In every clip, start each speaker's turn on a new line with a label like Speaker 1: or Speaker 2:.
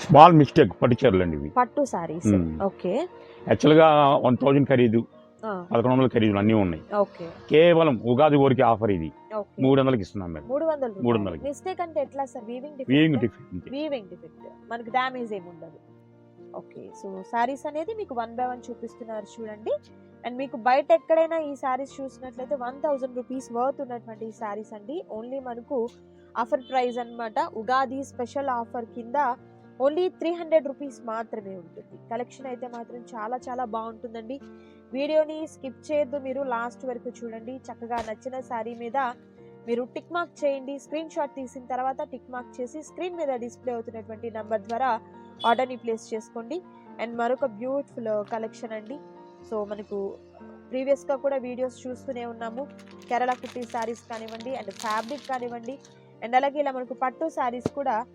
Speaker 1: Small mistake పట్టు చీరలు అండి ఇవి.
Speaker 2: పట్టు
Speaker 1: Hmm.
Speaker 2: ఓకే.
Speaker 1: యాక్చువల్గా వన్ థౌజండ్ ఖరీదు పదకొండు వందల ఖరీదు అన్నీ ఉన్నాయి.
Speaker 2: ఓకే.
Speaker 1: కేవలం ఉగాది ఊరికి ఆఫర్ ఇది. మూడు వందలకి ఇస్తున్నాం మేము.
Speaker 2: మూడు వందలు
Speaker 1: మూడు వందలకి.
Speaker 2: మిస్టేక్ అంటే ఎట్లా sir? Weaving defect
Speaker 1: defect
Speaker 2: weaving defect మనకి డ్యామేజ్ ఏమి ఉండదు. ఓకే. సో శారీస్ అనేది మీకు వన్ బై వన్ చూపిస్తున్నారు చూడండి. అండ్ మీకు బయట ఎక్కడైనా ఈ శారీస్ చూసినట్లయితే వన్ థౌజండ్ రూపీస్ వర్త్ ఉన్నటువంటి ఈ శారీస్ అండి. ఓన్లీ మనకు ఆఫర్ ప్రైస్ అన్నమాట. ఉగాది స్పెషల్ ఆఫర్ కింద ఓన్లీ త్రీ హండ్రెడ్ రూపీస్ మాత్రమే ఉంటుంది. కలెక్షన్ అయితే మాత్రం చాలా చాలా బాగుంటుందండి. వీడియోని స్కిప్ చేయొద్దు మీరు. లాస్ట్ వరకు చూడండి. చక్కగా నచ్చిన శారీ మీద మీరు టిక్ మార్క్ చేయండి. స్క్రీన్ షాట్ తీసిన తర్వాత టిక్ మార్క్ చేసి స్క్రీన్ మీద డిస్ప్లే అవుతున్నటువంటి నంబర్ ద్వారా ఆర్డర్ని ప్లేస్ చేసుకోండి. అండ్ మరొక బ్యూటిఫుల్ కలెక్షన్ అండి. సో మనకు ప్రీవియస్గా కూడా వీడియోస్ చూస్తూనే ఉన్నాము. కేరళ కుట్టి శారీస్ కానివ్వండి అండ్ ఫ్యాబ్రిక్ కానివ్వండి. అండ్ అలాగే ఇలా మనకు పట్టు శారీస్ కూడా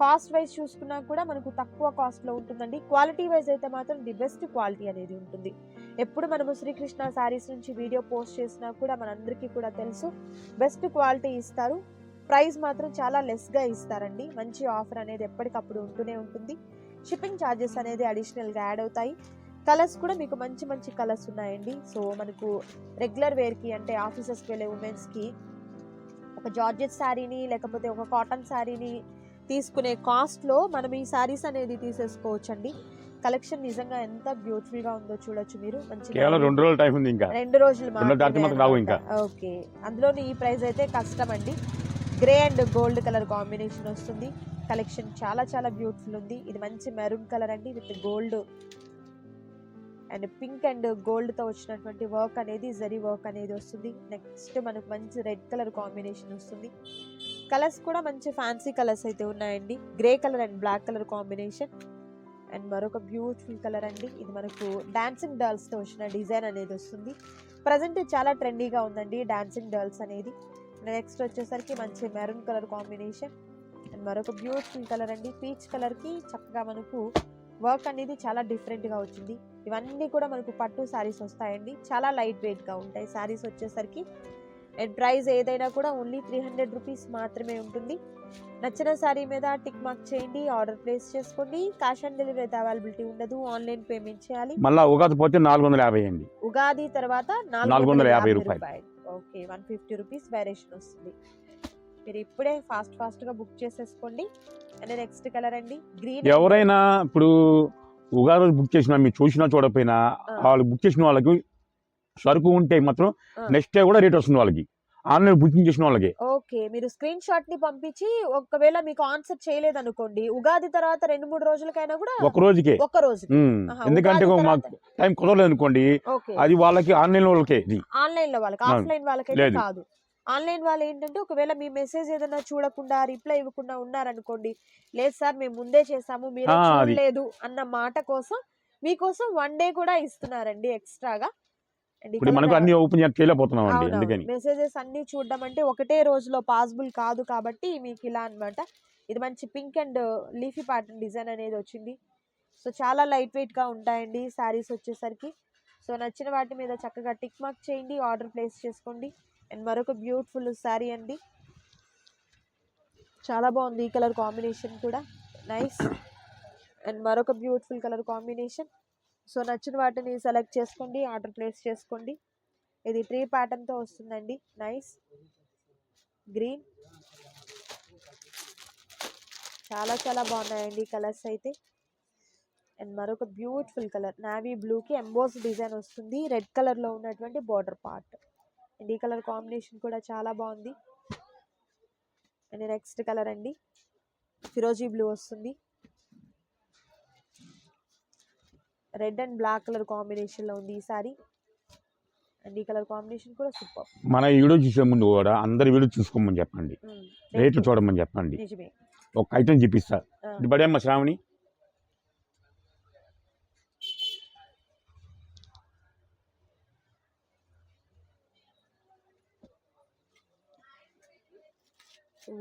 Speaker 2: కాస్ట్ వైజ్ చూసుకున్నా కూడా మనకు తక్కువ కాస్ట్లో ఉంటుందండి. క్వాలిటీ వైజ్ అయితే మాత్రం ది బెస్ట్ క్వాలిటీ అనేది ఉంటుంది. ఎప్పుడు మనము శ్రీకృష్ణ శారీస్ నుంచి వీడియో పోస్ట్ చేసినా కూడా మనందరికీ కూడా తెలుసు. బెస్ట్ క్వాలిటీ ఇస్తారు. ప్రైస్ మాత్రం చాలా లెస్గా ఇస్తారండి. మంచి ఆఫర్ అనేది ఎప్పటికప్పుడు ఉంటూనే ఉంటుంది. షిప్పింగ్ ఛార్జెస్ అనేది అడిషనల్గా యాడ్ అవుతాయి. కలర్స్ కూడా మీకు మంచి మంచి కలర్స్ ఉన్నాయండి. సో మనకు రెగ్యులర్ వేర్కి అంటే ఆఫీసెస్కి వెళ్ళే ఉమెన్స్కి ఒక జార్జెట్ శారీని లేకపోతే ఒక కాటన్ శారీని తీసుకునే కాస్ట్లో మనం ఈ శారీస్ అనేది తీసేసుకోవచ్చండి. కలెక్షన్ నిజంగా ఎంత బ్యూటిఫుల్గా ఉందో చూడొచ్చు మీరు. మంచి
Speaker 1: కేవలం రెండు రోజుల టైం ఉంది ఇంకా.
Speaker 2: రెండు రోజులు
Speaker 1: ఇంకా.
Speaker 2: ఓకే అందులోని ఈ ప్రైస్ అయితే కష్టం అండి. Grey and gold colour combination వస్తుంది. కలెక్షన్ చాలా చాలా బ్యూటిఫుల్ ఉంది. ఇది మంచి మెరూన్ కలర్ అండి. With gold and pink and గోల్డ్తో వచ్చినటువంటి వర్క్ అనేది జరీ వర్క్ అనేది వస్తుంది. నెక్స్ట్ మనకు మంచి రెడ్ కలర్ కాంబినేషన్ వస్తుంది. కలర్స్ కూడా మంచి ఫ్యాన్సీ కలర్స్ అయితే ఉన్నాయండి. Grey colour and black colour combination. And మరొక బ్యూటిఫుల్ కలర్ అండి. ఇది మనకు డాన్సింగ్ డాల్స్తో వచ్చిన డిజైన్ అనేది వస్తుంది. ప్రజెంట్ చాలా ట్రెండీగా ఉందండి డాన్సింగ్ డాల్స్ అనేది. నెక్స్ట్ వచ్చేసరికి మంచి మెరూన్ కలర్ కాంబినేషన్. అండ్ మరొక బ్యూటిఫుల్ కలర్ అండి పీచ్ కలర్కి చక్కగా మనకు వర్క్ అనేది చాలా డిఫరెంట్గా వచ్చింది. ఇవన్నీ కూడా మనకు పట్టు శారీస్ వస్తాయండి. చాలా లైట్ వెయిట్గా ఉంటాయి. శారీస్ వచ్చేసరికి అండ్ ప్రైస్ ఏదైనా కూడా ఓన్లీ త్రీ హండ్రెడ్ రూపీస్ మాత్రమే ఉంటుంది. నచ్చిన శారీ మీద టిక్ మార్క్ చేయండి ఆర్డర్ ప్లేస్ చేసుకోండి. క్యాష్ ఆన్ డెలివరీ అయితే అవైలబిలిటీ ఉండదు ఆన్లైన్ పేమెంట్ చేయాలి.
Speaker 1: మళ్ళీ ఉగాది పోతే నాలుగు వందల యాభై అండి.
Speaker 2: ఉగాది తర్వాత
Speaker 1: నాలుగు వందల యాభై రూపాయలు.
Speaker 2: Okay one fifty rupees variation వస్తుంది. మీరు ఇప్పుడే ఫాస్ట్ ఫాస్ట్గా బుక్ చేసేసుకోండి. అండ్ నెక్స్ట్ కలర్ అండి గ్రీన్
Speaker 1: ఎవరైనా ఇప్పుడు ఉగాది బుక్ చేసినా మీరు చూసినా చూడకపోయినా వాళ్ళు బుక్ చేసిన వాళ్ళకి సరుకు ఉంటే మాత్రం. నెక్స్ట్ డే కూడా రేట్ వస్తుంది వాళ్ళకి ఆన్లైన్ బుకింగ్ చేసిన వాళ్ళకి
Speaker 2: ఓకే మీరు స్క్రీన్ షాట్ని పంపించి ఒకవేళ మీకు ఆన్సర్ చేయలేదు అనుకోండి ఉగాది తర్వాత రెండు మూడు రోజులకైనా కూడా
Speaker 1: ఒక రోజుకే
Speaker 2: ఒక్క రోజు
Speaker 1: ఎందుకంటే మాకు టైం కుదరలేదు అనుకోండి అది వాళ్ళకి ఆన్లైన్ వాళ్ళకే
Speaker 2: ఆన్లైన్లో వాళ్ళకి. ఆఫ్లైన్ వాళ్ళకైతే
Speaker 1: లేదు.
Speaker 2: కాదు ఆన్లైన్ వాళ్ళు ఏంటంటే ఒకవేళ మీ మెసేజ్ ఏదైనా చూడకుండా రిప్లై ఇవ్వకుండా ఉన్నారనుకోండి లేదు సార్ మేము ముందే చేసాము మీరు. చూడలేదు అన్న మాట కోసం మీకోసం వన్ డే కూడా ఇస్తున్నారండి ఎక్స్ట్రాగా
Speaker 1: ఇప్పుడు మనకు అన్ని ఓపెన్ చేయలేకపోతున్నాం అండి అందుకని
Speaker 2: మెసేజెస్ అన్ని చూడడం అంటే ఒకటే రోజులో పాసిబుల్ కాదు కాబట్టి మీకు ఇలా అన్నమాట. ఇది మంచి pink and leafy pattern design అనేది వచ్చింది. సో చాలా లైట్ వెయిట్గా ఉంటాయండి శారీస్ వచ్చేసరికి. సో నచ్చిన వాటి మీద చక్కగా టిక్ మార్క్ చేయండి ఆర్డర్ ప్లేస్ చేసుకోండి. అండ్ మరొక బ్యూటిఫుల్ శారీ అండి. చాలా బాగుంది ఈ కలర్ కాంబినేషన్ కూడా. నైస్ అండ్ మరొక బ్యూటిఫుల్ కలర్ కాంబినేషన్ సో నచ్చిన వాటిని సెలెక్ట్ చేసుకోండి ఆర్డర్ ప్లేస్ చేసుకోండి. ఇది ట్రీ ప్యాటర్న్తో వస్తుందండి. నైస్. గ్రీన్. చాలా చాలా బాగున్నాయండి కలర్స్ అయితే. అండ్ మరొక బ్యూటిఫుల్ కలర్ నావీ బ్లూకి ఎంబోస్ డిజైన్ వస్తుంది. రెడ్ కలర్లో ఉన్నటువంటి బార్డర్ పార్ట్. అండ్ ఈ కలర్ కాంబినేషన్ కూడా చాలా బాగుంది. అండ్ నెక్స్ట్ కలర్ అండి. ఫిరోజీ బ్లూ వస్తుంది. రెడ్ అండ్ బ్లాక్ కలర్ కాంబినేషన్లో ఉంది ఈ సారీ. అండ్ ఈ కలర్ కాంబినేషన్ కూడా సూపర్.
Speaker 1: మన వీడియో చూసే ముందు కూడా అందరు వీడియో చూసుకోమని చెప్పండి. రేట్లు చూడమని చెప్పండి.
Speaker 2: నిజమే.
Speaker 1: ఒక ఐటమ్ చూపిస్తా. ఇది బడేమ్మ శ్రావణి.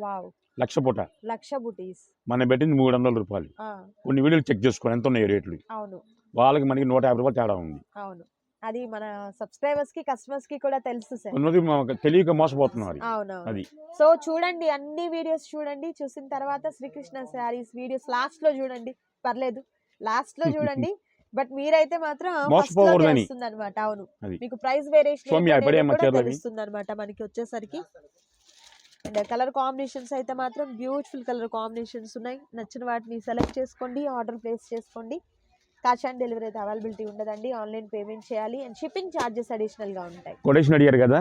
Speaker 2: వావ్.
Speaker 1: లక్ష పూట.
Speaker 2: లక్ష బుటీస్.
Speaker 1: పెట్టింది మూడు వందల రూపాయలు. కొన్ని వీడియోలు చెక్ చేసుకోండి ఎంత ఉన్నాయి రేట్లు.
Speaker 2: అవును.
Speaker 1: వాళ్ళకి మనకి నూట యాభై రూపాయలు తేడా ఉంది.
Speaker 2: అవును. అది మన సబ్స్క్రైబర్స్కి కస్టమర్స్కి కూడా తెలుసు సార్.
Speaker 1: ఉన్నది తెలియక మోసపోతున్నారు అది.
Speaker 2: సో చూడండి అన్ని వీడియోస్ చూడండి. చూసిన తర్వాత శ్రీకృష్ణ శారీస్ వీడియోస్ లాస్ట్లో చూడండి. పర్లేదు. లాస్ట్లో చూడండి. బట్ మీరైతే మాత్రం. వస్తుంది అనమాట అవును. మీకు ప్రైస్ వేరియేషన్. తెలుస్తుంది అనమాట మనకి వచ్చేసరికి. అండ్ కలర్ కాంబినేషన్స్ అయితే మాత్రం బ్యూటిఫుల్ కలర్ కాంబినేషన్స్ ఉన్నాయి. నచ్చిన వాటిని సెలెక్ట్ చేసుకోండి ఆర్డర్ ప్లేస్ చేసుకోండి. క్యాష్ ఆన్ డెలివరీ అయితే అవైలబిలిటీ ఉండదండి. ఆన్లైన్ పేమెంట్ చేయాలి. అండ్ షిప్పింగ్ ఛార్జెస్ అడిషనల్గా ఉంటాయి.
Speaker 1: కొటేషన్ అడిగారు కదా.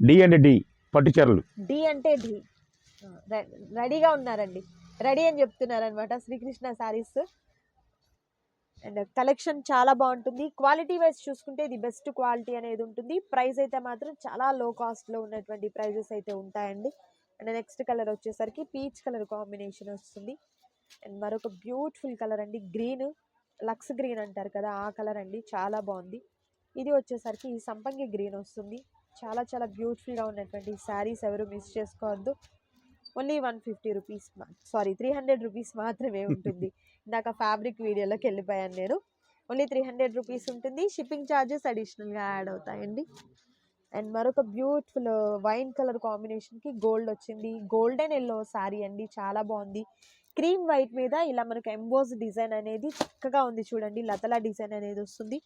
Speaker 1: డి అంటే డి పట్టు చీరలు.
Speaker 2: డి అంటే డి. రెడీగా ఉన్నారండి. రెడీ అని చెప్తున్నారు అనమాట శ్రీకృష్ణ శారీస్. అండ్ కలెక్షన్ చాలా బాగుంటుంది. క్వాలిటీ వైజ్ చూసుకుంటే ఇది బెస్ట్ క్వాలిటీ అనేది ఉంటుంది. ప్రైస్ అయితే మాత్రం చాలా లో కాస్ట్లో ఉన్నటువంటి ప్రైజెస్ అయితే ఉంటాయండి. అండ్ నెక్స్ట్ కలర్ వచ్చేసరికి పీచ్ కలర్ కాంబినేషన్ వస్తుంది. అండ్ మరొక బ్యూటిఫుల్ కలర్ అండి గ్రీన్. లక్స్ గ్రీన్ అంటారు కదా ఆ కలర్ అండి. చాలా బాగుంది. ఇది వచ్చేసరికి సంపంగి గ్రీన్ వస్తుంది. చాలా చాలా బ్యూటిఫుల్గా ఉన్నటువంటి శారీస్ ఎవరు మిస్ చేసుకోవద్దు. Only one fifty rupees sorry three hundred rupees మాత్రమే ఉంటుంది. ఇందాక ఫ్యాబ్రిక్ వీడియోలోకి వెళ్ళిపోయాను నేను. ఓన్లీ త్రీ హండ్రెడ్ రూపీస్ ఉంటుంది. షిప్పింగ్ ఛార్జెస్ అడిషనల్గా యాడ్ అవుతాయండి. అండ్ మరొక బ్యూటిఫుల్ వైన్ కలర్ కాంబినేషన్కి గోల్డ్ వచ్చింది. గోల్డెన్ ఎల్లో శారీ అండి. చాలా బాగుంది. క్రీమ్ వైట్ మీద ఇలా మనకు ఎంబోజ్ డిజైన్ అనేది చక్కగా ఉంది చూడండి లతలా డిజైన్ అనేది వస్తుంది.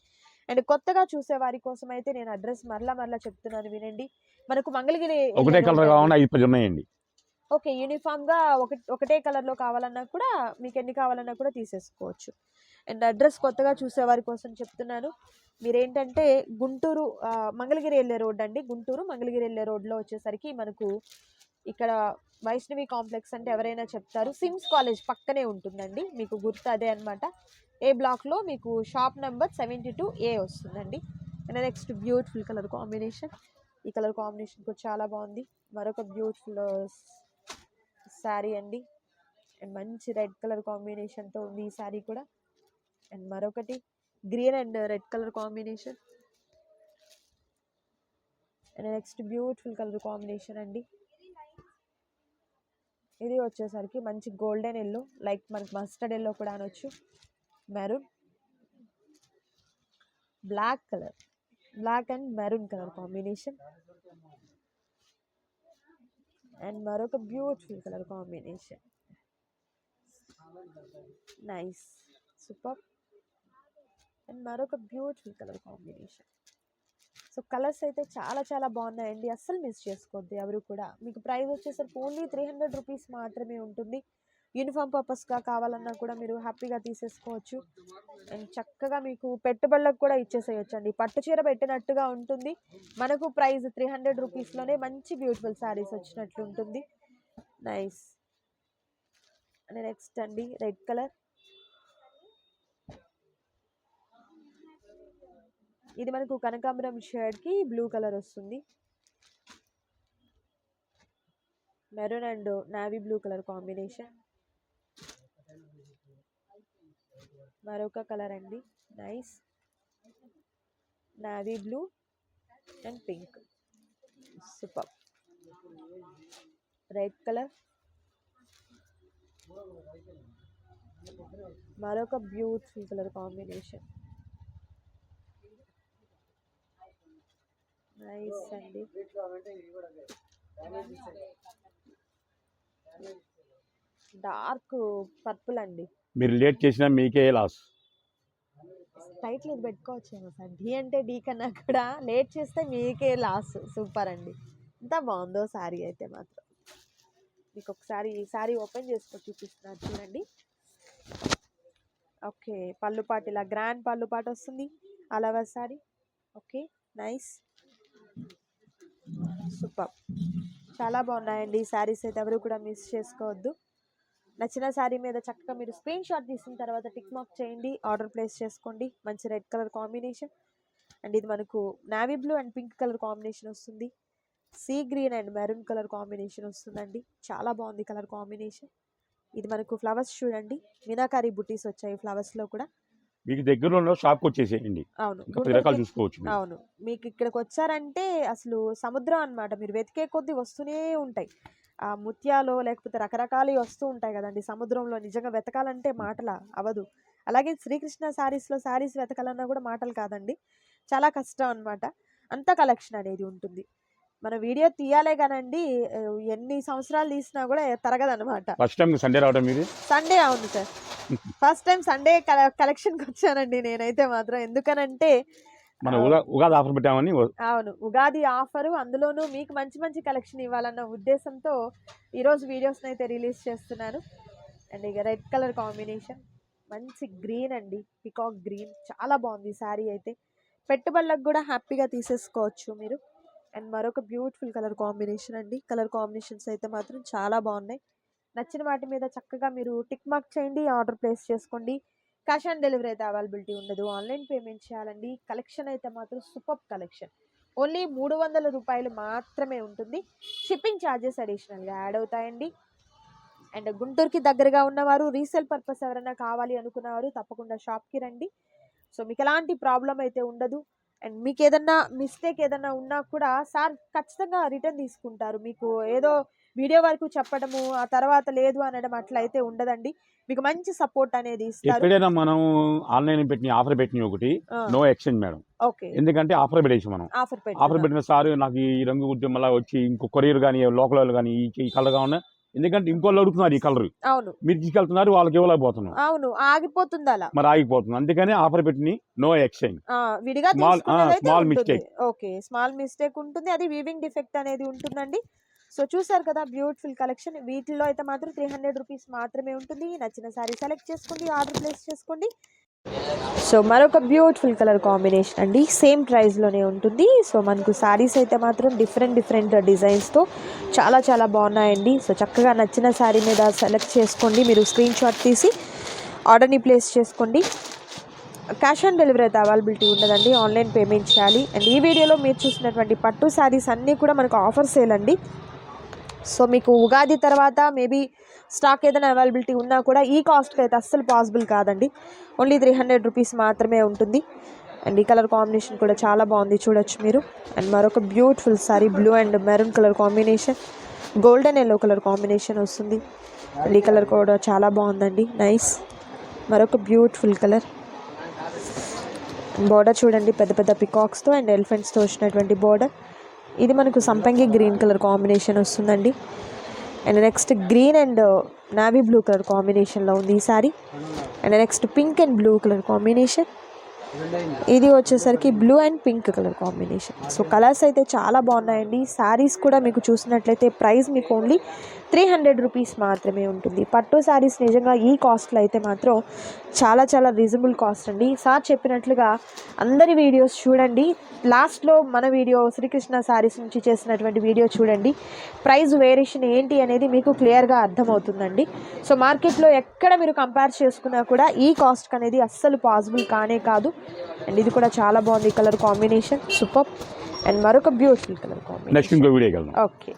Speaker 2: అండ్ కొత్తగా చూసే వారి కోసం అయితే నేను అడ్రస్ మరలా మరలా చెప్తున్నాను వినండి. మనకు మంగళగిరి
Speaker 1: ఒకటే
Speaker 2: వెళ్ళే
Speaker 1: కలర్
Speaker 2: road
Speaker 1: కావాలన్నా ఐదు పది ఉన్నాయండి.
Speaker 2: ఓకే యూనిఫామ్గా ఒక ఒకటే కలర్లో కావాలన్నా కూడా మీకు ఎన్ని కావాలన్నా కూడా తీసేసుకోవచ్చు. అండ్ అడ్రస్ కొత్తగా చూసే వారి కోసం చెప్తున్నాను. మీరేంటంటే గుంటూరు మంగళగిరి వెళ్ళే రోడ్ అండి. గుంటూరు మంగళగిరి వెళ్ళే రోడ్లో వచ్చేసరికి మనకు ఇక్కడ వైష్ణవి కాంప్లెక్స్ అంటే ఎవరైనా చెప్తారు. సిమ్స్ కాలేజ్ పక్కనే ఉంటుందండి. మీకు గుర్తు అదే అనమాట ఏ బ్లాక్లో మీకు shop number seventy two A వస్తుందండి. And next beautiful colour combination. ఈ కలర్ కాంబినేషన్ కూడా చాలా బాగుంది. మరొక బ్యూటిఫుల్ శారీ అండి. అండ్ మంచి రెడ్ కలర్ కాంబినేషన్తో ఉంది ఈ శారీ కూడా. అండ్ మరొకటి green and red colour combination. And next beautiful colour combination అండి. ఇది వచ్చేసరికి మంచి గోల్డెన్ ఎల్లో లైక్ మనకి మస్టర్డ్ ఎల్లో కూడా అనొచ్చు. Maroon. Black colour. Black and maroon colour combination. And మరొక beautiful colour combination. Nice. Super. And మరొక beautiful colour combination. So colours అయితే చాలా చాలా బాగున్నాయండి. అస్సలు మిస్ చేసుకోవద్దు ఎవరు కూడా. మీకు ప్రైస్ వచ్చేసరికి ఓన్లీ త్రీ హండ్రెడ్ రూపీస్ మాత్రమే ఉంటుంది. యూనిఫామ్ పర్పస్గా కావాలన్నా కూడా మీరు హ్యాపీగా తీసేసుకోవచ్చు. అండ్ చక్కగా మీకు పెట్టుబడులకు కూడా ఇచ్చేసేయచ్చు అండి పట్టు చీర పెట్టినట్టుగా ఉంటుంది. మనకు ప్రైస్ త్రీ హండ్రెడ్ రూపీస్లోనే మంచి బ్యూటిఫుల్ శారీస్ వచ్చినట్లు ఉంటుంది. నైస్. అండ్ నెక్స్ట్ అండి రెడ్ కలర్. ఇది మనకు కనకాంబరం షేడ్కి బ్లూ కలర్ వస్తుంది. Maroon and navy blue colour combination. మరొక కలర్ అండి. Nice. Navy blue and pink. Super. Red colour. మరొక బ్యూటిఫుల్ కలర్ కాంబినేషన్. నైస్ అండి. డార్క్ పర్పుల్ అండి.
Speaker 1: మీరు లేట్ చేసినా మీకే లాస్
Speaker 2: టైటిల్ ఇది పెట్టుకోవచ్చేమో సార్. డి అంటే డి కన్నా కూడా లేట్ చేస్తే మీకే లాస్ సూపర్ అండి. ఎంత బాగుందో శారీ అయితే మాత్రం. మీకు ఒకసారి ఈ శారీ ఓపెన్ చేసుకొని చూపిస్తున్నారు చూడండి. ఓకే పళ్ళు పాటు ఇలా గ్రాండ్ పళ్ళు పాటు వస్తుంది. అలాగా శారీ ఓకే నైస్ సూపర్. చాలా బాగున్నాయండి ఈ శారీస్ అయితే ఎవరు కూడా మిస్ చేసుకోవద్దు. నచ్చిన శారీ మీద చక్కగా మీరు స్క్రీన్ షాట్ తీసిన తర్వాత టిక్ మార్క్ చేయండి ఆర్డర్ ప్లేస్ చేసుకోండి. మంచి రెడ్ కలర్ కాంబినేషన్. అండ్ ఇది మనకు navy blue and pink colour combination వస్తుంది. Sea green and maroon colour combination వస్తుందండి. చాలా బాగుంది కలర్ కాంబినేషన్. ఇది మనకు ఫ్లవర్స్ చూడండి. మీనాకారి బుటీస్ వచ్చాయి ఫ్లవర్స్లో కూడా.
Speaker 1: మీకు దగ్గరలో షాప్కి వచ్చేసేయండి.
Speaker 2: అవును.
Speaker 1: ఇంకా పది రకాలు చూసుకోవచ్చు మీరు.
Speaker 2: అవును. మీకు ఇక్కడికి వచ్చారంటే అసలు సముద్రం అన్నమాట. మీరు వెతికే కొద్దీ వస్తూనే ఉంటాయి. ఆ ముత్యాలు లేకపోతే రకరకాలు వస్తూ ఉంటాయి కదండి సముద్రంలో. నిజంగా వెతకాలంటే మాటల అవదు. అలాగే శ్రీకృష్ణ శారీస్లో శారీస్ వెతకాలన్నా కూడా మాటలు కాదండి. చాలా కష్టం అన్నమాట. అంత కలెక్షన్ అనేది ఉంటుంది. మన వీడియో తీయాలే కానండి ఎన్ని సంవత్సరాలు తీసినా కూడా తరగదనమాట
Speaker 1: ఫస్ట్ టైం సండే రావడం
Speaker 2: సండే అవును సార్. ఫస్ట్ టైం సండే కలెక్షన్కి వచ్చానండి నేనైతే మాత్రం. ఎందుకనంటే
Speaker 1: మన ఉగా ఉగాది ఆఫర్ పెట్టామని
Speaker 2: అవును ఉగాది ఆఫరు. అందులోనూ మీకు మంచి మంచి కలెక్షన్ ఇవ్వాలన్న ఉద్దేశంతో ఈరోజు వీడియోస్ని అయితే రిలీజ్ చేస్తున్నాను. అండ్ ఇక రెడ్ కలర్ కాంబినేషన్. మంచి గ్రీన్ అండి. Peacock green. చాలా బాగుంది శారీ అయితే. పెట్టుబడులకు కూడా హ్యాపీగా తీసేసుకోవచ్చు మీరు. అండ్ మరొక బ్యూటిఫుల్ కలర్ కాంబినేషన్ అండి. కలర్ కాంబినేషన్స్ అయితే మాత్రం చాలా బాగున్నాయి. నచ్చిన వాటి మీద చక్కగా మీరు టిక్ మార్క్ చేయండి ఆర్డర్ ప్లేస్ చేసుకోండి. క్యాష్ ఆన్ డెలివరీ అయితే అవైలబిలిటీ ఉండదు. ఆన్లైన్ పేమెంట్ చేయాలండి. కలెక్షన్ అయితే మాత్రం సూపర్ కలెక్షన్. ఓన్లీ మూడు వందల రూపాయలు మాత్రమే ఉంటుంది. షిప్పింగ్ ఛార్జెస్ అడిషనల్గా యాడ్ అవుతాయండి. అండ్ గుంటూరుకి దగ్గరగా ఉన్నవారు రీసేల్ పర్పస్ ఎవరైనా కావాలి అనుకున్నవారు తప్పకుండా షాప్కి రండి. సో మీకు ఎలాంటి ప్రాబ్లం అయితే ఉండదు. అండ్ మీకు ఏదన్నా మిస్టేక్ ఏదన్నా ఉన్నా కూడా సార్ ఖచ్చితంగా రిటర్న్ తీసుకుంటారు. మీకు ఏదో వీడియో వరకు చెప్పడము ఆ తర్వాత లేదు అనడం అట్లా అయితే ఉండదండి. మీకు మంచి సపోర్ట్ అనేది ఇస్తారు.
Speaker 1: ఎక్కడైనా మనం ఆన్లైన్ పెట్టిన ఆఫర్ పెట్టిన ఒకటి నో ఎక్స్చేంజ్ మేడం.
Speaker 2: ఓకే.
Speaker 1: ఎందుకంటే ఆఫర్ పెట్టేసి మనం.
Speaker 2: ఆఫర్
Speaker 1: ఆఫర్
Speaker 2: పెట్టి
Speaker 1: పెట్టిన సార్ నాకు ఈ రంగు గుర్తు మళ్ళీ వచ్చి ఇంకో కొరియర్ కానీ లోకల్ వాళ్ళు కానీ ఈ కలర్ కావాలి ఎందుకంటే ఇంకోళ్ళు అడుగుతున్నారు ఈ కలర్.
Speaker 2: అవును.
Speaker 1: మీరు తీసుకెళ్తున్నారు వాళ్ళకి ఇవ్వలేకపోతున్నాం.
Speaker 2: అవును ఆగిపోతుంది అలా.
Speaker 1: మరి ఆగిపోతుంది. అందుకని ఆఫర్ పెట్టిన నో ఎక్స్చేంజ్.
Speaker 2: విడిగా ఉంటుంది.
Speaker 1: mistake.
Speaker 2: ఓకే స్మాల్ మిస్టేక్ ఉంటుంది. అది వీవింగ్ డిఫెక్ట్ అనేది ఉంటుందండి. సో చూసారు కదా బ్యూటిఫుల్ కలెక్షన్. వీటిల్లో అయితే మాత్రం త్రీ హండ్రెడ్ రూపీస్ మాత్రమే ఉంటుంది. నచ్చిన సారీ సెలెక్ట్ చేసుకోండి ఆర్డర్ ప్లేస్ చేసుకోండి. సో మరొక బ్యూటిఫుల్ కలర్ కాంబినేషన్ అండి. సేమ్ ప్రైస్లోనే ఉంటుంది. సో మనకు శారీస్ అయితే మాత్రం డిఫరెంట్ డిఫరెంట్ డిజైన్స్తో చాలా చాలా బాగున్నాయండి. సో చక్కగా నచ్చిన శారీ మీద సెలెక్ట్ చేసుకోండి. మీరు స్క్రీన్ షాట్ తీసి ఆర్డర్ని ప్లేస్ చేసుకోండి. క్యాష్ ఆన్ డెలివరీ అయితే అవైలబిలిటీ ఉండదండి. ఆన్లైన్ పేమెంట్ చేయాలి. అండ్ ఈ వీడియోలో మీరు చూసినటువంటి పట్టు శారీస్ అన్నీ కూడా మనకు ఆఫర్ సేల్ అండి. సో మీకు ఉగాది తర్వాత మేబీ స్టాక్ ఏదైనా అవైలబిలిటీ ఉన్నా కూడా ఈ కాస్ట్కి అయితే అస్సలు పాసిబుల్ కాదండి. ఓన్లీ త్రీ హండ్రెడ్ రూపీస్ మాత్రమే ఉంటుంది. అండ్ ఈ కలర్ కాంబినేషన్ కూడా చాలా బాగుంది చూడొచ్చు మీరు. అండ్ మరొక beautiful sari blue and maroon colour combination. Golden yellow colour combination వస్తుంది. అండ్ ఈ కలర్ కూడా చాలా బాగుందండి. నైస్ మరొక బ్యూటిఫుల్ కలర్. బోర్డర్ చూడండి పెద్ద పెద్ద పికాక్స్తో అండ్ ఎలిఫెంట్స్తో వచ్చినటువంటి బోర్డర్ ఇది మనకు సంపంగి గ్రీన్ కలర్ కాంబినేషన్ వస్తుందండి. And next green and uh, navy blue colour కాంబినేషన్లో ఉంది ఈ sari. And next pink and blue colour combination. ఇది వచ్చేసరికి blue and pink colour combination. So colours అయితే చాలా బాగున్నాయండి. శారీస్ కూడా మీకు చూసినట్లయితే ప్రైస్ మీకు ఓన్లీ త్రీ హండ్రెడ్ రూపీస్ మాత్రమే ఉంటుంది. పట్టు శారీస్ నిజంగా ఈ కాస్ట్లో అయితే మాత్రం చాలా చాలా రీజనబుల్ కాస్ట్ అండి. సార్ చెప్పినట్లుగా అందరి వీడియోస్ చూడండి. లాస్ట్లో మన వీడియో శ్రీకృష్ణ శారీస్ నుంచి చేసినటువంటి వీడియో చూడండి. ప్రైస్ వేరియేషన్ ఏంటి అనేది మీకు క్లియర్గా అర్థమవుతుందండి. సో మార్కెట్లో ఎక్కడ మీరు కంపేర్ చేసుకున్నా కూడా ఈ కాస్ట్ అనేది అస్సలు పాసిబుల్ కానే కాదు. అండ్ ఇది కూడా చాలా బాగుంది కలర్ కాంబినేషన్. సూపర్ అండ్ మరొక బ్యూటిఫుల్ కలర్
Speaker 1: నెక్స్ట్
Speaker 2: కాంబినేషన్.
Speaker 1: ఇంకో
Speaker 2: ఓకే